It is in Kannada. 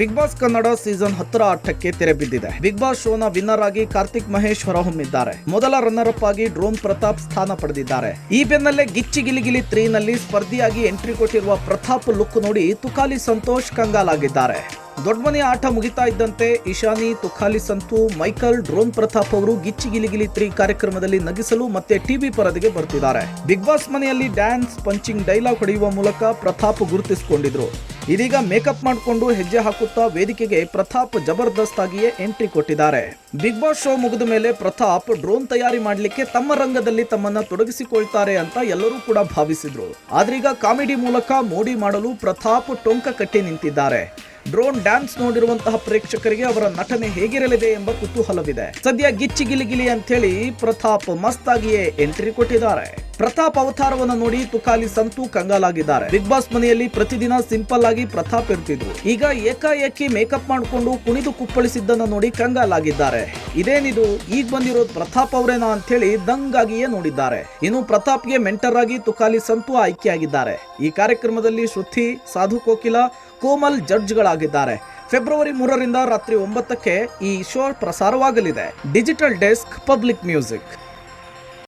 ಬಿಗ್ ಬಾಸ್ ಕನ್ನಡ ಸೀಸನ್ ಹತ್ತರ ಆಟಕ್ಕೆ ತೆರೆ ಬಿದ್ದಿದೆ. ಬಿಗ್ ಬಾಸ್ ಶೋನ ವಿನ್ನರ್ ಆಗಿ ಕಾರ್ತಿಕ್ ಮಹೇಶ್ ಹೊರಹೊಮ್ಮಿದ್ದಾರೆ. ಮೊದಲ ರನ್ನರ್ ಅಪ್ ಆಗಿ ಡ್ರೋನ್ ಪ್ರತಾಪ್ ಸ್ಥಾನ ಪಡೆದಿದ್ದಾರೆ. ಈ ಬೆನ್ನಲ್ಲೇ ಗಿಚ್ಚಿ ಗಿಲಿಗಿಲಿ ತ್ರೀ ನಲ್ಲಿ ಸ್ಪರ್ಧಿಯಾಗಿ ಎಂಟ್ರಿ ಕೊಟ್ಟಿರುವ ಪ್ರತಾಪ್ ಲುಕ್ ನೋಡಿ ತುಕಾಲಿ ಸಂತೋಷ್ ಕಂಗಾಲಾಗಿದ್ದಾರೆ. ದೊಡ್ಡ ಮನೆಯ ಆಟ ಮುಗಿತಾ ಇದ್ದಂತೆ ಇಶಾನಿ ತುಖಾಲಿ ಸಂತು, ಮೈಕಲ್, ಡ್ರೋನ್ ಪ್ರತಾಪ್ ಅವರು ಗಿಚ್ಚಿ ಗಿಲಿಗಿಲಿ ತ್ರೀ ಕಾರ್ಯಕ್ರಮದಲ್ಲಿ ನಗಿಸಲು ಮತ್ತೆ ಟಿವಿ ಪರದೆಗೆ ಬರ್ತಿದ್ದಾರೆ. ಬಿಗ್ ಬಾಸ್ ಮನೆಯಲ್ಲಿ ಡ್ಯಾನ್ಸ್, ಪಂಚಿಂಗ್, ಡೈಲಾಗ್ ಹೊಡೆಯುವ ಮೂಲಕ ಪ್ರತಾಪ್ ಗುರುತಿಸಿಕೊಂಡಿದ್ರು. ಇದೀಗ ಮೇಕಪ್ ಮಾಡಿಕೊಂಡು ಹೆಜ್ಜೆ ಹಾಕುತ್ತಾ ವೇದಿಕೆಗೆ ಪ್ರತಾಪ್ ಜಬರ್ದಸ್ತ್ ಆಗಿಯೇ ಎಂಟ್ರಿ ಕೊಟ್ಟಿದ್ದಾರೆ. ಬಿಗ್ ಬಾಸ್ ಶೋ ಮುಗಿದ ಮೇಲೆ ಪ್ರತಾಪ್ ಡ್ರೋನ್ ತಯಾರಿ ಮಾಡಲಿಕ್ಕೆ ತಮ್ಮ ರಂಗದಲ್ಲಿ ತಮ್ಮನ್ನ ತೊಡಗಿಸಿಕೊಳ್ತಾರೆ ಅಂತ ಎಲ್ಲರೂ ಕೂಡ ಭಾವಿಸಿದ್ರು. ಆದ್ರೀಗ ಕಾಮಿಡಿ ಮೂಲಕ ಮೋಡಿ ಮಾಡಲು ಪ್ರತಾಪ್ ಟೊಂಕ ಕಟ್ಟಿ ನಿಂತಿದ್ದಾರೆ. ಡ್ರೋನ್ ಡ್ಯಾನ್ಸ್ ನೋಡಿರುವಂತಹ ಪ್ರೇಕ್ಷಕರಿಗೆ ಅವರ ನಟನೆ ಹೇಗಿರಲಿದೆ ಎಂಬ ಕುತೂಹಲವಿದೆ. ಸದ್ಯ ಗಿಚ್ಚಿ ಗಿಲಿಗಿಲಿ ಅಂತೇಳಿ ಪ್ರತಾಪ್ ಮಸ್ತಾಗಿಯೇ ಎಂಟ್ರಿ ಕೊಟ್ಟಿದ್ದಾರೆ. ಪ್ರತಾಪ್ ಅವತಾರವನ್ನು ನೋಡಿ ತುಕಾಲಿ ಸಂತು ಕಂಗಾಲಾಗಿದ್ದಾರೆ. ಬಿಗ್ ಬಾಸ್ ಮನೆಯಲ್ಲಿ ಪ್ರತಿದಿನ ಸಿಂಪಲ್ ಆಗಿ ಪ್ರತಾಪ್ ಇರ್ತಿದ್ರು. ಈಗ ಏಕಾಏಕಿ ಮೇಕಪ್ ಮಾಡಿಕೊಂಡು ಕುಣಿದು ಕುಪ್ಪಳಿಸಿದ್ದನ್ನು ನೋಡಿ ಕಂಗಾಲಾಗಿದ್ದಾರೆ. ಇದೇನಿದು? ಈಗ ಬಂದಿರೋದು ಪ್ರತಾಪ್ ಅವರೇನಾ ಅಂತೇಳಿ ದಂಗಾಗಿಯೇ ನೋಡಿದ್ದಾರೆ. ಇನ್ನು ಪ್ರತಾಪ್ಗೆ ಮೆಂಟರ್ ಆಗಿ ತುಕಾಲಿ ಸಂತು ಆಯ್ಕೆಯಾಗಿದ್ದಾರೆ. ಈ ಕಾರ್ಯಕ್ರಮದಲ್ಲಿ ಶ್ರುತಿ, ಸಾಧು ಕೋಕಿಲ, ಕೋಮಲ್ ಜಡ್ಜ್ಗಳಾಗಿದ್ದಾರೆ. ಫೆಬ್ರವರಿ ಮೂರರಿಂದ ರಾತ್ರಿ ಒಂಬತ್ತಕ್ಕೆ ಈ ಶೋ ಪ್ರಸಾರವಾಗಲಿದೆ. Digital desk, public music.